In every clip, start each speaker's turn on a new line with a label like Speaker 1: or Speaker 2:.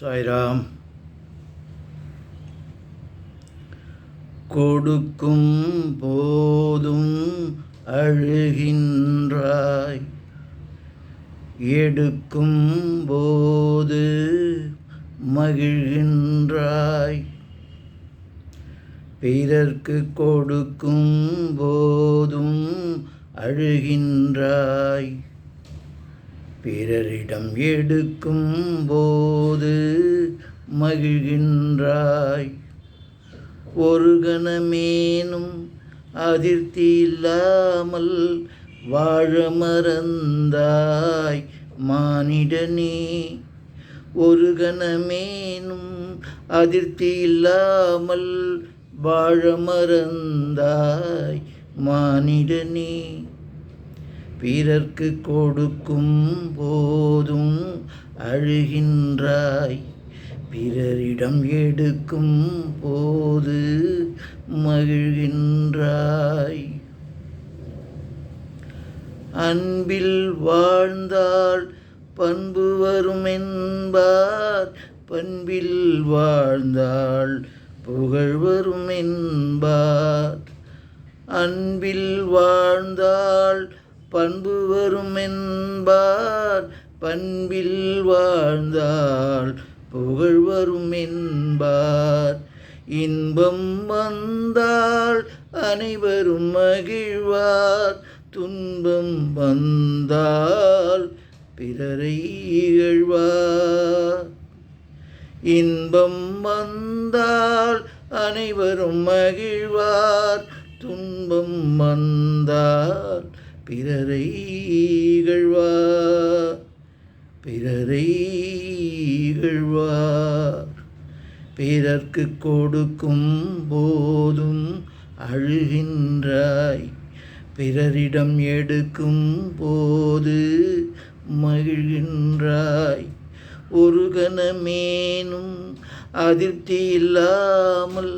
Speaker 1: சாய்ராம் கொடுக்கும் போதும் அழுகின்றாய். எடுக்கும் போது மகிழ்கின்றாய். பிறர்க்கு கொடுக்கும் போதும் அழுகின்றாய். பிறரிடம் எடுக்கும் போது மகிழ்கின்றாய். ஒரு கணமேனும் அதிர்த்தி இல்லாமல் வாழ மறந்தாய். மானிடனே ஒரு கணமேனும் அதிர்த்தி இல்லாமல் வாழ மறந்தாய். மானிடனே பிறர்க்கு கொடுக்கும் போதும் அழுகின்றாய். பிறரிடம் எடுக்கும் போது மகிழ்கின்றாய். அன்பில் வாழ்ந்தால் பண்பு வரும் என்பார் பண்பில் வாழ்ந்தால் புகழ் வரும் என்பார் அன்பில் வாழ்ந்தால் பண்பு வரும் என்பார் பண்பில் வாழ்ந்தால் புகழ் வரும் என்பார் இன்பம் வந்தால் அனைவரும் மகிழ்வார் துன்பம் வந்தால் பிறரை இகழ்வார். இன்பம் வந்தால் அனைவரும் மகிழ்வார் துன்பம் வந்தால் பிறரை இகழ்வார் பிறரை இகழ்வார் பிறர்க்கு கொடுக்கும் போதும் அழுகின்றாய் பிறரிடம் எடுக்கும் போது மகிழ்கின்றாய். ஒரு கணமேனும் அதிருப்தி இல்லாமல்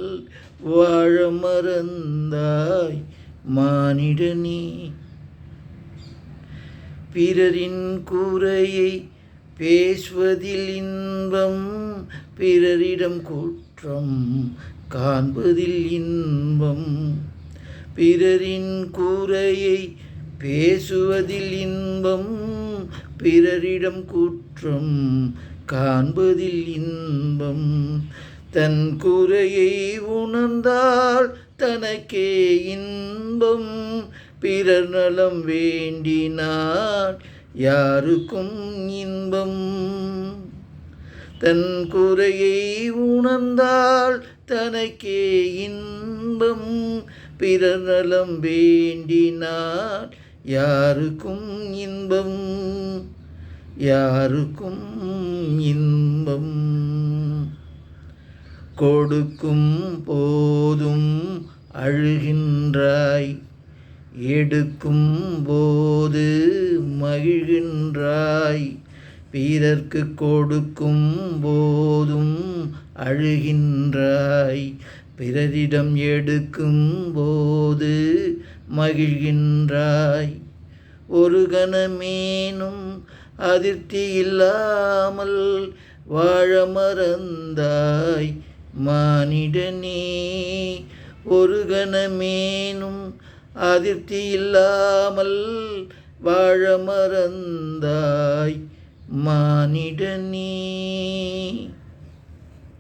Speaker 1: வாழ மறந்தாய் மானிடனே பிறரின் கூரையை பேசுவதில் இன்பம் பிறரிடம் குற்றம் காண்பதில் இன்பம். பிறரின் கூரையை பேசுவதில் இன்பம் பிறரிடம் குற்றம் காண்பதில் இன்பம். தன் குறையை உணர்ந்தால் தனக்கே இன்பம் பிறர் நலம் வேண்டினார். யாருக்கும் இன்பம்? தன் குறையை உணர்ந்தால் தனக்கே இன்பம். பிறர் நலம் வேண்டினார். யாருக்கும் இன்பம்? யாருக்கும் இன்பம்? கொடுக்கும் போதும் அழுகின்றாய். எடுக்கும் போது மகிழ்கின்றாய். வீரர்க்கு கொடுக்கும் போதும் அழுகின்றாய். பிறரிடம் எடுக்கும் போது மகிழ்கின்றாய். ஒரு கணமேனும் அதிர்ச்சி இல்லாமல் வாழ மறந்தாய். மானிடனே ஒரு கணமேனும் அதிருப்தி இல்லாமல் வாழ மறந்தாய் மானிட நீ.